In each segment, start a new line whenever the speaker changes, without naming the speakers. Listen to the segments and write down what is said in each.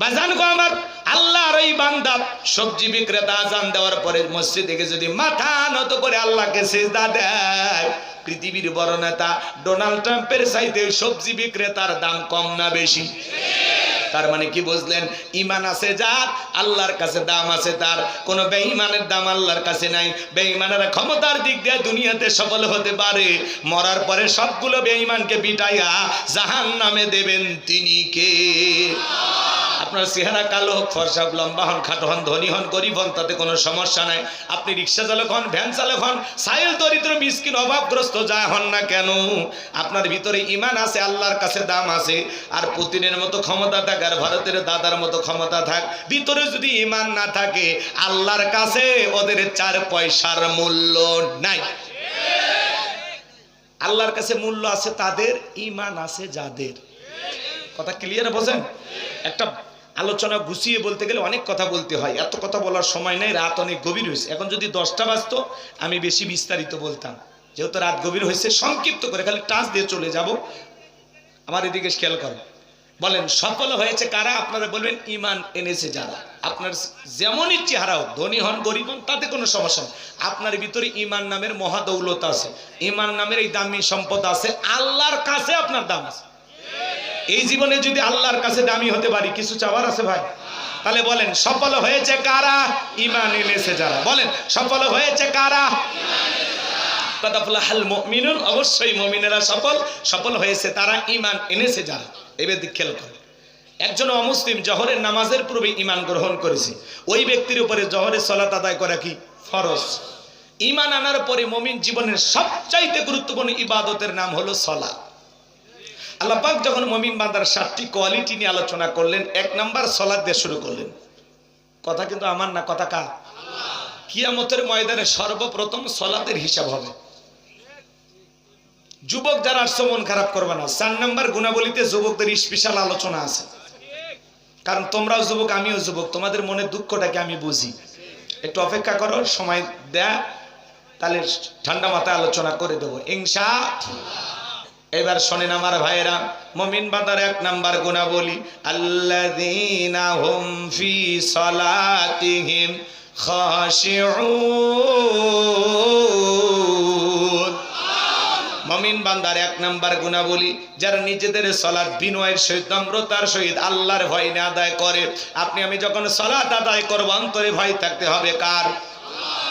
বাজান গো আমার, আল্লাহর ওই বান্দা সবজি বিক্রেতা আজান দেওয়ার পরে মসজিদে গিয়ে যদি মাথা নত করে আল্লাহকে সেজদা দেয়, পৃথিবীর বড় নেতা ডোনাল্ড ট্রাম্পের চাইতে সবজি বিক্রেতার দাম কম না বেশি? তার মানে কি বুঝলেন? ইমান আছে যার, আল্লাহর কাছে দাম আছে তার। কোনো বেঈমানের দাম আল্লাহর কাছে নাই। বেঈমানের ক্ষমতার দিক দিয়ে দুনিয়াতে সফল হতে পারে। মরার পরে সবগুলো বেঈমানকে বিটাইয়া জাহান নামে দেবেন তিনি কে? আপনার চেহারা কালো হোক ফর্সা হোক, লম্বা হন খাটো হন ধনী হন গরিব হন তাতে কোনো সমস্যা নাই। আপনি রিক্সা চালক হন ভ্যান চালক হন সাইল দরিদ্র মিসকিন অভাবগ্রস্ত যা হন না কেন আপনার ভিতরে ইমান আছে আল্লাহর কাছে দাম আছে আর পুতিনের মতো ক্ষমতা থাক আর ভারতের দাদার মতো ক্ষমতা থাক ভিতরে যদি ইমান না থাকে আল্লাহর কাছে ওদের চার পয়সার মূল্য নাই। আল্লাহর কাছে মূল্য আছে তাদের ইমান আছে যাদের। কথা ক্লিয়ার বোঝেন একটা আলোচনা গুছিয়ে বলতে গেলে অনেক কথা বলতে হয়। এত কথা বলার সময় নেই, রাত অনেক গভীর হয়েছে। এখন যদি দশটা বাজতো, আমি বেশি বিস্তারিত বলতাম। যেহেতু রাত গভীর হয়েছে, সংক্ষিপ্ত করে খালি টাচ দিয়ে চলে যাব। আমার এদিকে খেয়াল করেন বলেন, সফল হয়েছে কারা? আপনারা বলবেন, ইমান এনেছে যারা। আপনার যেমনই চেহারা হোক ধনী হন, গরিব হন, তাতে কোনো সমস্যা নেই। আপনার ভিতরে ইমান নামের মহাদৌলত আছে। ইমান নামের এই দামি সম্পদ আছে। আল্লাহর কাছে আপনার দাম আছে। এই জীবনে যদি আল্লাহর কাছে দামি হতে পারি, কিছু চাওয়ার আছে ভাই? তাহলে বলেন, সফল হয়েছে কারা? ইমান এনেছে যারা। বলেন, সফল হয়েছে কারা? কাদাফুল্লাহাল মুমিনুন, অবশ্যই মুমিনেরা সফল। সফল হয়েছে তারা ইমান এনেছে যারা। এবার দিক খেয়াল করে একজন অমুসলিম জহরের নামাজের পূর্বে ইমান গ্রহণ করেছে। ওই ব্যক্তির উপরে জহরের সলাত আদায় করা কি? ফরজ। ইমান আনার পরে মমিন জীবনের সবচাইতে গুরুত্বপূর্ণ ইবাদতের নাম হলো সলা আল্লাহ পাক যখন মমিন বান্দার সাতটি কোয়ালিটি নিয়ে আলোচনা করলেন, এক নাম্বার সলাদ দিয়ে শুরু করলেন। কথা কিন্তু আমার না, কথা কা কিয়ামতের ময়দানে সর্বপ্রথম সলাতের হিসাব হবে। যুবক যারা আসছে, মন খারাপ করবে না। চার নাম্বার গুণাবলীতে যুবকদের স্পেশাল আলোচনা আছে। কারণ তোমরাও যুবক, আমিও যুবক। তোমাদের মনের দুঃখটাকে আমি বুঝি? একটু অপেক্ষা করো, সময় দেয়া, তাহলে ঠান্ডা মাথায় আলোচনা করে দেবো। ইংসা এবার শোনেন আমার ভাইয়েরা, মমিন বান্দার এক নাম্বার গুণা বলি আল্লাযীনা হুম সালাতিহিম মমিন বান্দার এক নাম্বার গুণা বলি যারা নিজেদের সলাৎ বিনয়ের সহিত, নম্রতার সহিত আল্লাহর ভয় না আদায় করে। আপনি, আমি যখন সলাৎ আদায় করব, অন্তরে ভয় থাকতে হবে। কার?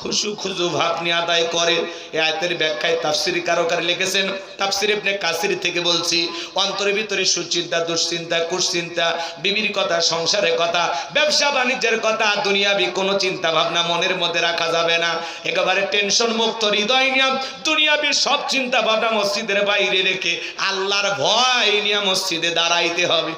খুশু খুজু ভাব নিয়ে আদায় করে। এ আয়তের ব্যাখ্যায় তাফসির কারোকার লিখেছেন। তাফসির ইবনে কাসির থেকে বলছি, অন্তরের ভিতরে সুচিন্তা, দুশ্চিন্তা, কুশ্চিন্তা, বিবির কথা, সংসারের কথা, ব্যবসা বাণিজ্যের কথা, দুনিয়াবি কোনো চিন্তা ভাবনা মনের মধ্যে রাখা যাবে না। একেবারে টেনশন মুক্ত হৃদয় নিয়ে দুনিয়াবি সব চিন্তা ভাবনা মসজিদের বাইরে রেখে আল্লাহর ভয় নিয়ে মসজিদে দাঁড়াইতে হবে।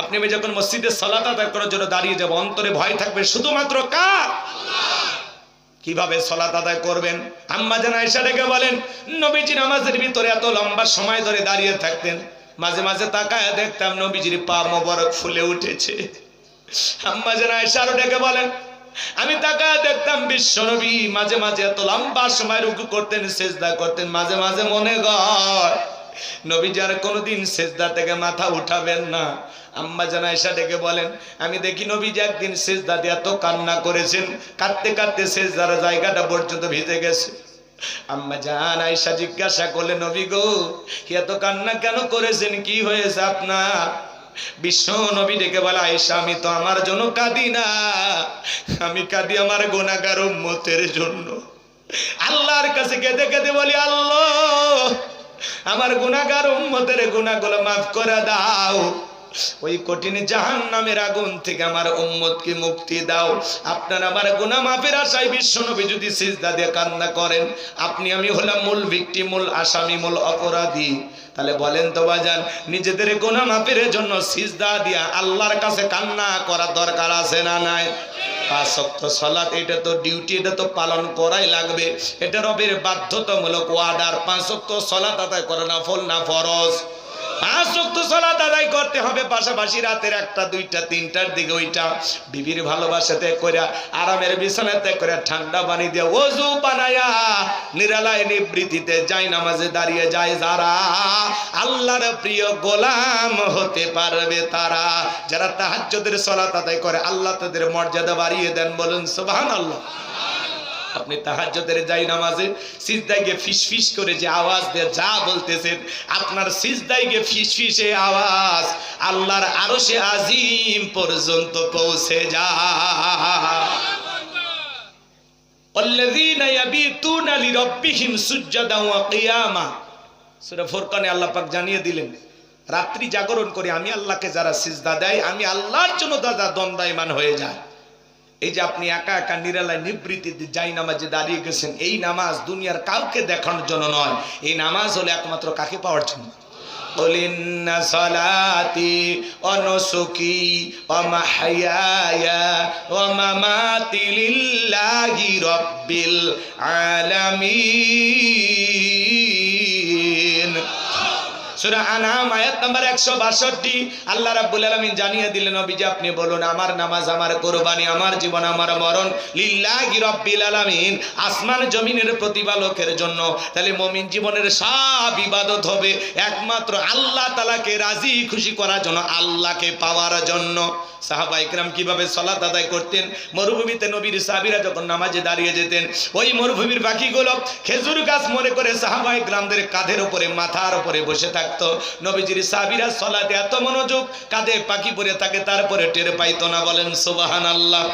আপনি যখন মসজিদে সালাত আদায় করার জন্য দাঁড়িয়ে যাব, অন্তরে ভয় থাকবে শুধুমাত্র কার? কীভাবে সলাত আদায় করবেন? আম্মা যেন আয়সা ডেকে বলেন, নবীজি নামাজের ভিতরে এত লম্বা সময় ধরে দাঁড়িয়ে থাকতেন, মাঝে মাঝে তাকায় দেখতাম নবীজির পা মোবারক ফুলে উঠেছে। আম্মা আয়সা আরও ডেকে বলেন, আমি তাকায় দেখতাম বিশ্ব নবী মাঝে মাঝে এত লম্বা সময় রুকু করতেন, সেজদা করতেন, মাঝে মাঝে মনে গয় নবী যার কোনোদিন সেজদা থেকে মাথা উঠাবেন না। আম্মা জানা এসা ডেকে বলেন, আমি দেখি নবী যে একদিন সেজদা দিয়ে এত কান্না করেছেন, কাঁদতে কাঁদতে সেজদার জায়গাটা পর্যন্ত ভিজে গেছে। আম্মা জান আয়সা জিজ্ঞাসা করলে, নবী গো এত কান্না কেন করেছেন? কি হয়েছে আপনার? বিশ্ব নবী ডেকে বলে আয়সা আমি তো আমার জন্য কাঁদি না। আমি কাঁদি আমার গোনাগার উম্মতের জন্য। আল্লাহর কাছে কেঁদে কেঁদে বলি, আল্লাহ আমার গুনাহগার উম্মতের গুনাহগুলো মাফ করে দাও। ওই কঠিন জাহান নামের আগুন থেকে আমার উম্মতকে মুক্তি দাও। আপনার আমার গুনাহ মাফের আশায় বিশ্ব নবী যদি সিজদা দিয়ে কান্না করেন, আপনি আমি হলাম মূল ভিক্টি মূল আসামি, মূল অপরাধী। তাহলে বলেন তো বাজান, নিজেদের গুনাহ মাফের জন্য সিজদা দিয়া আল্লাহর কাছে কান্না করা দরকার আছে না নাই? পাঁচ ওয়াক্ত সালাত, এটা তো ডিউটি এটা তো পালন করাই লাগবে। এটা রবের বাধ্যতামূলক ওয়ার্ডার পাঁচ ওয়াক্ত সালাত আদায় করে না, ফল না, ফরজ। পাঁচ পাশাপাশি রাতের একটা, দুইটা, তিনটার দিকে ওইটা ভালোবাসাতে ঠান্ডা বানায়া যাই নামাজে দাঁড়িয়ে যায় যারা। আল্লাহর প্রিয় গোলাম হতে পারবে তারা। যারা তাহাজ্জুদের সালাত আদায় করে, আল্লাহ তাদের মর্যাদা বাড়িয়ে দেন বলুন, সুবহানাল্লাহ। আপনি তাহাজ্জুদের যাই নামাজে সিজদায় গিয়ে ফিস ফিস করে যে আওয়াজ দিয়ে যা বলতেছেন আপনার সিজদায় গিয়ে ফিস ফিসে আওয়াজ আল্লাহর আরশে আজিম পর্যন্ত পৌঁছে যায় الذين يبيتون لربهم سجدا وقياما সূরা ফুরকানে আল্লাহ পাক জানিয়ে দিলেন রাত্রি জাগরণ করে আমি আল্লাহকে যারা সিজদা দেয় আমি আল্লাহর জন্য দাদা দ্বন্দ্বায়মান হয়ে যায় এই যে আপনি একা একা নিরালায় নিবৃত্তিতে যাই নামাজে দাঁড়িয়ে গেছেন এই নামাজ দুনিয়ার কাউকে দেখানোর জন্য নয় এই নামাজ হলো একমাত্র কাকে পাওয়ার জন্য قل إن صلاتي ونسكي ومحياي ومماتي لله رب العالمين সূরা আনাম আয়াত নাম্বার 162 আল্লাহ রাব্বুল আলামিন জানিয়ে দিলেন, নবীজি আপনি বলুন, আমার নামাজ, আমার কুরবানি, আমার জীবন, আমার মরণ লিল্লাহি রাব্বিল আলামিন। আসমান জমিনের প্রতিপালকের জন্য। তাহলে মুমিন জীবনের সব ইবাদত হবে। একমাত্র আল্লাহ তাআলাকে রাজি, খুশি করার জন্য, আল্লাহকে পাওয়ার জন্য। সাহাবা ইকরাম কীভাবে সালাত আদায় করতেন? মরুভূমিতে নবীর সাহাবীরা যখন নামাজে দাঁড়িয়ে যেতেন, ওই মরুভূমির পাখিগুলো খেজুর গাছ মনে করে সাহাবা ইকরামদের কাঁধের উপরে, মাথার উপরে বসে থাকতো নবীজির সাহাবীরা সালাতে এত মনোযোগ, কাঁধে পাখি পরে থাকে তারপরে টের পাইতো না, বলেন সুবহানাল্লাহ।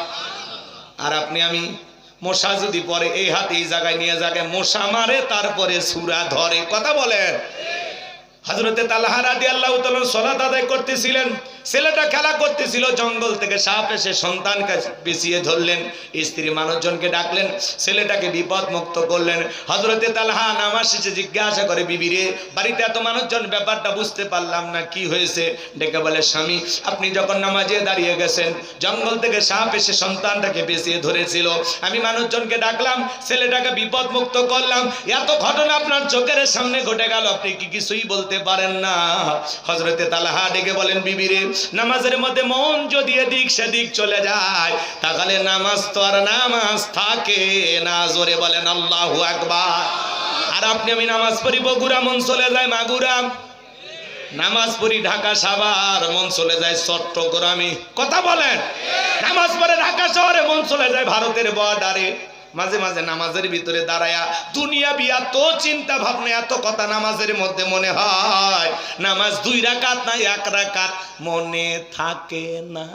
আর আপনি, আমি, মশা যদি পরে এই হাতে এই জায়গায় নিয়ে জায়গায় মশা মারে, তারপরে সুরা ধরে। কথা বলেন। হজরতে তালহা রাদি আল্লাহ সলাত আদায় করতেছিলেন। ছেলেটা খেলা করতেছিল, জঙ্গল থেকে সাপ এসে সন্তানকে পেছিয়ে ধরলেন। স্ত্রী মানুষজনকে ডাকলেন, ছেলেটাকে বিপদ মুক্ত করলেন। হজরতে তালহা নামাজ শেষে জিজ্ঞাসা করে বিবিরে বাড়িতে এত মানুষজন, ব্যাপারটা বুঝতে পারলাম না, কি হয়েছে? ডেকে বলে, স্বামী, আপনি যখন নামাজে দাঁড়িয়ে গেছেন, জঙ্গল থেকে সাপ এসে সন্তানটাকে পেছিয়ে ধরেছিল। আমি মানুষজনকে ডাকলাম, ছেলেটাকে বিপদ মুক্ত করলাম। এত ঘটনা আপনার চোখের সামনে ঘটে গেল, আপনি কি কিছুই বলতে পারেন না। হজরতে তালাহা ডেকে বলেন বিবিরে নামাজের মধ্যে মন যদি এদিক সেদিক চলে যায়, তাহলে নামাজ তো আর নামাজ থাকে না। জোরে বলেন, আল্লাহু আকবার। আর আপনি, আমি নামাজ পড়ি, বগুড়া মন চলে যায়, মাগুরা। নামাজ পড়ি, ঢাকা সাভার মন চলে যায়, চট্টগ্রামে। কথা বলেন, নামাজ পড়ে ঢাকা শহরে মন চলে যায়, ভারতের বর্ডারে মাঝে মাঝে নামাজের ভিতরে দাঁড়ায়া দুনিয়া বিয়া তো চিন্তা ভাবনা, এত কথা নামাজের মধ্যে মনে হয়। নামাজ দুই রাকাত না এক রাকাত মনে থাকে না।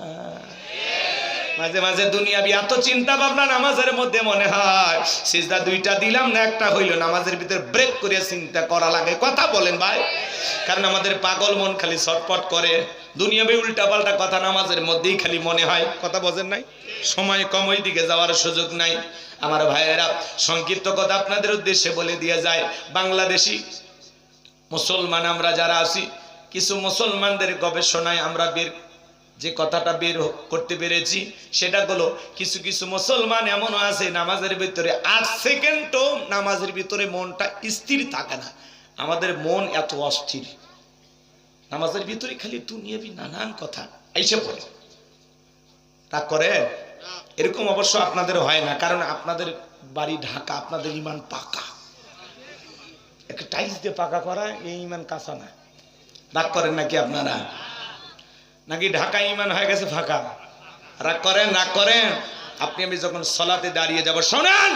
মাঝে মাঝে দুনিয়া বি এত চিন্তা ভাবনা নামাজের মধ্যে মনে হয়। সিজদা দুইটা দিলাম না, একটা হইল নামাজের ভিতরে ব্রেক করে চিন্তা করা লাগে। কথা বলেন ভাই। কারণ আমাদের পাগল মন খালি ছটপট করে। দুনিয়াবে উল্টা পাল্টা কথা নামাজের মধ্যেই খালি মনে হয়। কথা বোঝেন নাই? সময় কম ওই দিকে যাওয়ার সুযোগ নাই। আমার ভাইয়েরা, সংক্ষিপ্ত কথা আপনাদের উদ্দেশ্যে বলে দিয়ে যায়, বাংলাদেশি মুসলমান আমরা যারা আছি, কিছু মুসলমানদের গবেষণায় আমরা বের যে কথাটা বের করতে পেরেছি সেটা হলো কিছু কিছু মুসলমান এমনও আছে, নামাজের ভিতরে আট সেকেন্ডও নামাজের ভিতরে মনটা স্থির থাকে না। আমাদের মন এত অস্থির। নামাজের ভিতরে খালি দুনিয়াবি নানান কথা। এসে পড়ে। তা করে? এরকম অবশ্য আপনাদের হয় না, কারণ আপনাদের বাড়ি ঢাকা, আপনাদের ইমান পাকা। একটা টাইলস দিয়ে পাকা করা, এই ইমান কাঁচা না। রাগ করেন নাকি আপনারা? নাকি ঢাকা ইমান হয়ে গেছে ফাঁকা? রাগ করেন রাগ করেন। আপনি, আমি যখন সলাতে দাঁড়িয়ে যাব, শোনেন!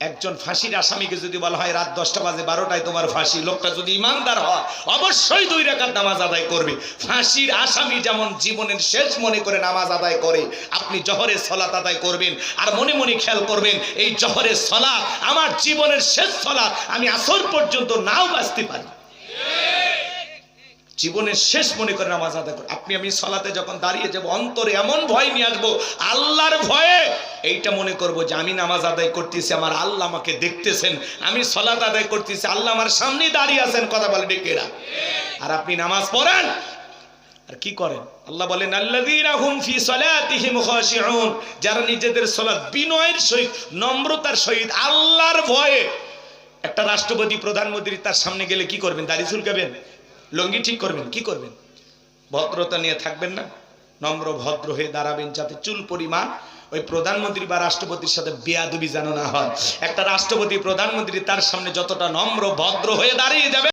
একজন ফাঁসির আসামিকে যদি বলা হয় রাত দশটা বাজে বারোটায় তোমার ফাঁসি, লোকটা যদি ইমানদার হয়, অবশ্যই দুই রেখার নামাজ আদায় করবে। ফাঁসির আসামি যেমন জীবনের শেষ মনে করে নামাজ আদায় করে, আপনি জহরের সলাত আদায় করবেন আর মনে মনে খেয়াল করবেন, এই জহরের সলাৎ আমার জীবনের শেষ সলাৎ, আমি আসর পর্যন্ত নাও বাঁচতে পারি। জীবনের শেষ মনে করে নামাজ আদায় করে। আপনি আমি সলাতে যখন দাঁড়িয়ে যাব, অন্তরে এমন ভয় নিয়ে আসব, আল্লাহর ভয়ে। এইটা মনে করব যে আমি নামাজ আদায় করতেছি, আমার আল্লাহ আমাকে দেখতেছেন। আমি সলাত আদায় করতেছি, আল্লাহ আমার সামনে দাঁড়িয়ে আছেন, কথা বলে ডেকেরা আর আপনি নামাজ পড়েন? আর কি করেন? আল্লাহ বলেন যারা নিজেদের সালাত বিনয়ের সহিত, নম্রতার সহিত, আল্লাহর ভয়ে। একটা রাষ্ট্রপতি, প্রধানমন্ত্রী তার সামনে গেলে কি করবেন? দাড়ি চুলকাবেন লঙ্গি ঠিক করবেন? কি করবেন? ভদ্রতা নিয়ে থাকবেন না। নম্র, ভদ্র হয়ে দাঁড়াবেন যাতে চুল পরিমাণ ওই প্রধানমন্ত্রী বা রাষ্ট্রপতির সাথে বেয়াদুবি যেন না হয়। একটা রাষ্ট্রপতি, প্রধানমন্ত্রী তার সামনে যতটা নম্র, ভদ্র হয়ে দাঁড়িয়ে যাবে